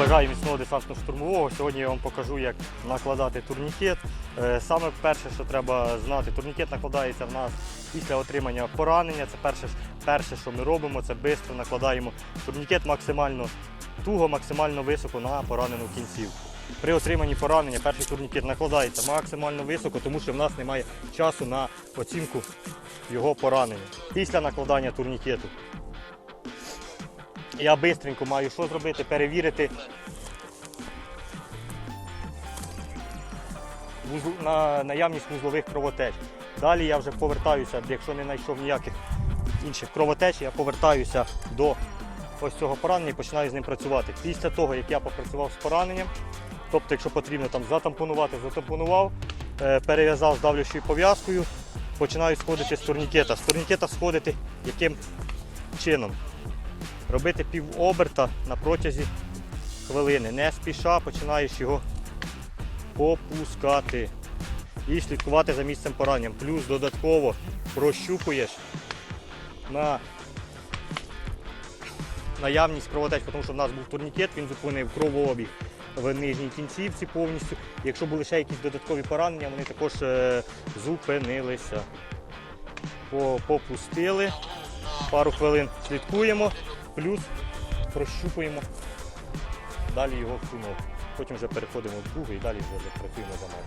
Бажаю міцного десантно-штурмового. Сьогодні я вам покажу, як накладати турнікет. Е, Саме перше, що треба знати, турнікет накладається в нас після отримання поранення. Це перше, перше що ми робимо, це швидко накладаємо турнікет максимально туго, максимально високо на поранену кінцівку. При отриманні поранення перший турнікет накладається максимально високо, тому що в нас немає часу на оцінку його поранення. Після накладання турнікету я швидко маю що зробити, перевірити на наявність вузлових кровотеч. Далі я вже повертаюся, якщо не знайшов ніяких інших кровотеч, я повертаюся до ось цього поранення і починаю з ним працювати. Після того, як я попрацював з пораненням, тобто, якщо потрібно там затампонувати, затампонував, е, перев'язав з давлячою пов'язкою, починаю сходити з турнікета. З турнікета сходити яким чином? Робити півоберта на протязі хвилини. Не спіша починаєш його попускати і слідкувати за місцем поранення. Плюс додатково прощупуєш на наявність кровотеч, тому що в нас був турнікет, він зупинив кровообіг в нижній кінцівці повністю. Якщо були ще якісь додаткові поранення, вони також е, зупинилися. Попустили пару хвилин слідкуємо, плюс прощупуємо далі його в ногу. Потім вже переходимо в другий і далі вже працюємо за ногу.